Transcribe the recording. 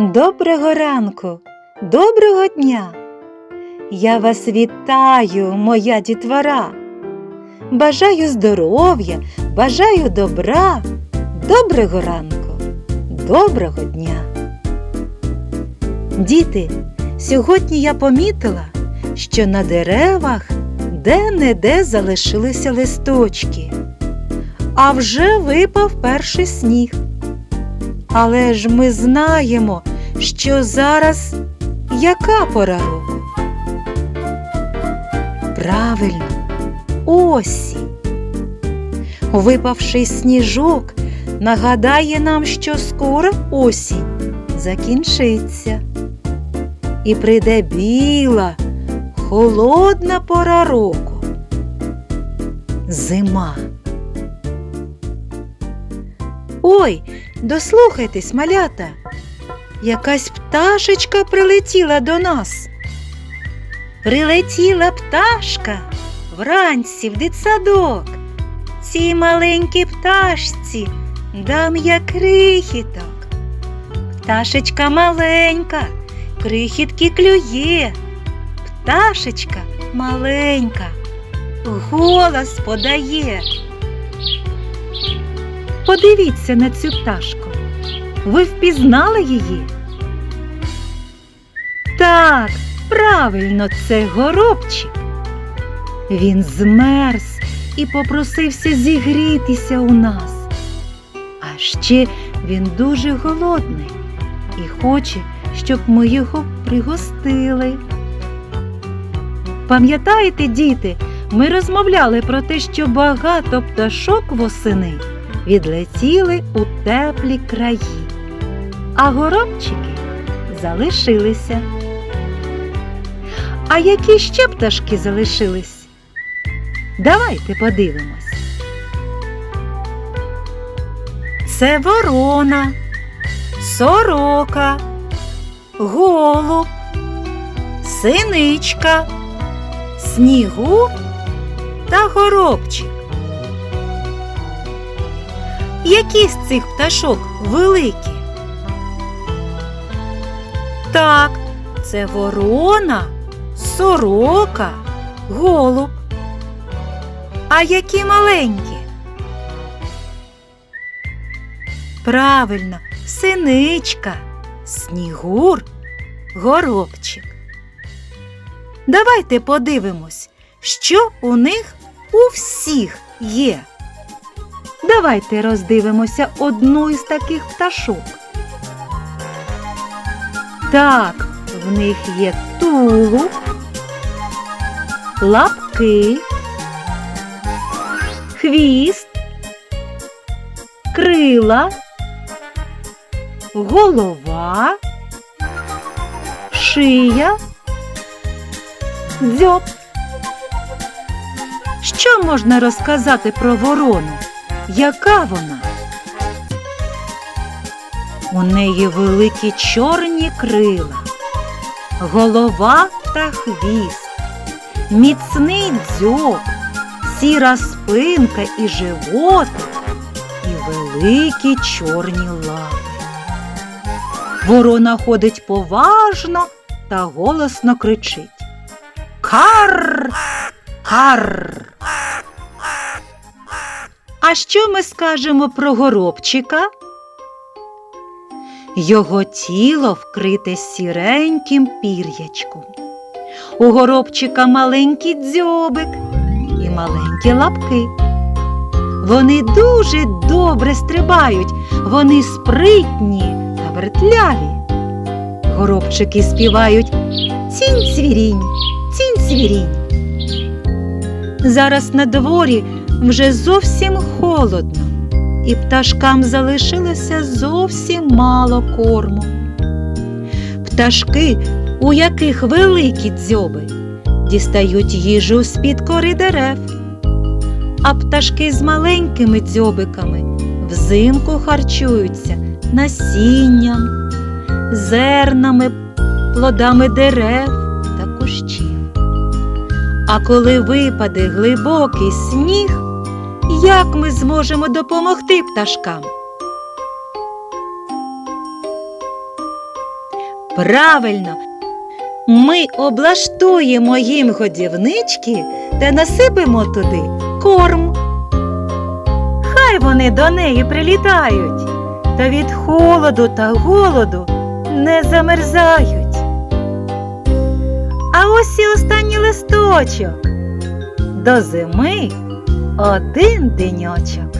Доброго ранку, доброго дня. Я вас вітаю, моя дітвора. Бажаю здоров'я, бажаю добра, доброго ранку, доброго дня. Діти, сьогодні я помітила, що на деревах де-не-де залишилися листочки, а вже випав перший сніг. Але ж ми знаємо, що зараз яка пора року? Правильно, осінь. Випавший сніжок нагадає нам, що скоро осінь закінчиться. І прийде біла, холодна пора року. Зима. Ой, дослухайтесь, малята. Якась пташечка прилетіла до нас. Прилетіла пташка вранці в дитсадок. Цій маленькій пташці дам я крихіток. Пташечка маленька, крихітки клює. Пташечка маленька, голос подає. Подивіться на цю пташку. Ви впізнали її? Так, правильно, це горобчик. Він змерз і попросився зігрітися у нас. А ще він дуже голодний і хоче, щоб ми його пригостили. Пам'ятаєте, діти, ми розмовляли про те, що багато пташок восени відлетіли у теплі краї, а горобчики залишилися. А які ще пташки залишились? Давайте подивимось. Це ворона, сорока, голуб, синичка, снігур та горобчик. Які з цих пташок великі? Так, це ворона, сорока, голуб. А які маленькі? Правильно, синичка, снігур, горобчик. Давайте подивимось, що у них у всіх є. Давайте роздивимося одну із таких пташок. Так, в них є тулуб, лапки, хвіст, крила, голова, шия, дзьоб. Що можна розказати про ворону? Яка вона? У неї великі чорні крила, голова та хвіст, міцний дзьоб, сіра спинка і животик, і великі чорні лапи. Ворона ходить поважно та голосно кричить. Кар! Кар! А що ми скажемо про горобчика? Його тіло вкрите сіреньким пір'ячком. У горобчика маленький дзьобик і маленькі лапки. Вони дуже добре стрибають, вони спритні та вертляві. Горобчики співають цінь цвірінь, цінь цвірінь. Зараз на дворі вже зовсім холодно, і пташкам залишилося зовсім мало корму. Пташки, у яких великі дзьоби, дістають їжу з-під кори дерев, а пташки з маленькими дзьобиками взимку харчуються насінням, зернами, плодами дерев та кущів. А коли випаде глибокий сніг, як ми зможемо допомогти пташкам? Правильно, ми облаштуємо їм годівнички та насипемо туди корм. Хай вони до неї прилітають, та від холоду та голоду не замерзають. А ось і останній листочок. До зими один деньочок.